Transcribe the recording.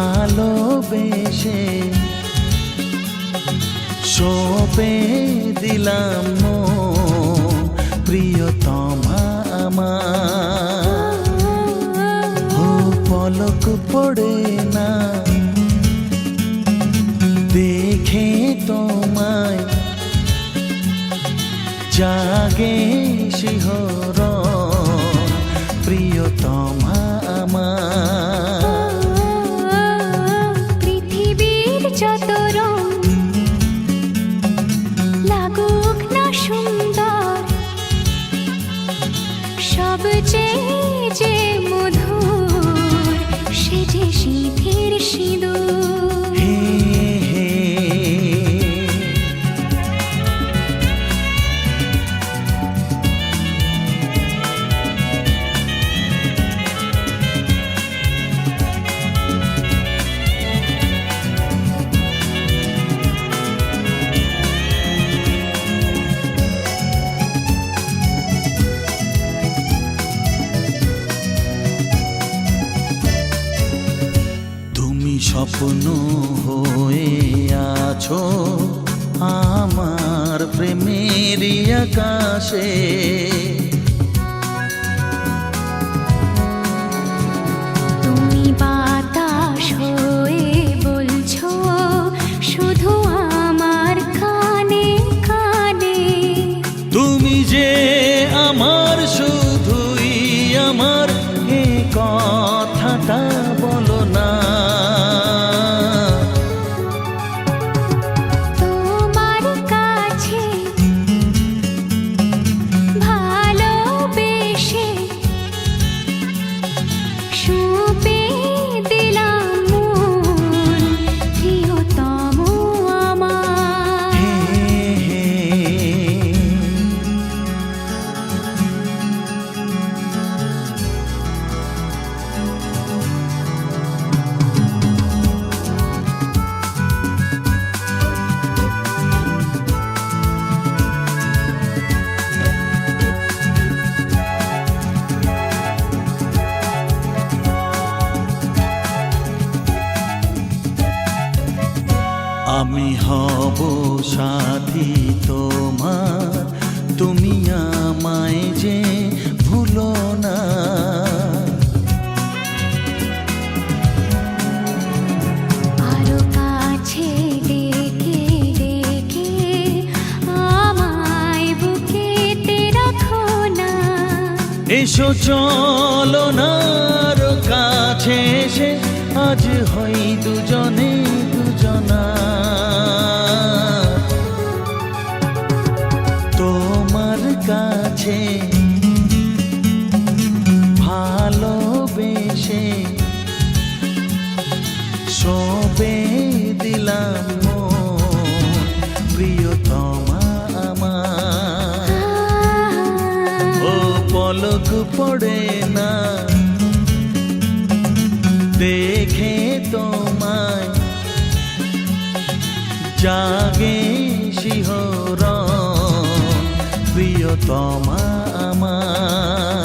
ভালোবেসে সপে দিলাম প্রিয়তমা আমার। পলক পড়ে না। দেখে তোমায় জাগে শিহর প্রিয়তমা আমার। স্বপ্ন হয়ে আছো আমার প্রেমের আকাশে। আমি হব সাথী তোমার। তুমি আমায় যে ভুলো না। আরও কাছে ডেকে ডেকে আমায় বুকেতে রাখো না। এসো চলো না কাছে এসে আজ হই দুজনা পলক পড়ে না দেখে তোমায় জাগে শিহর প্রিয়তমা আমার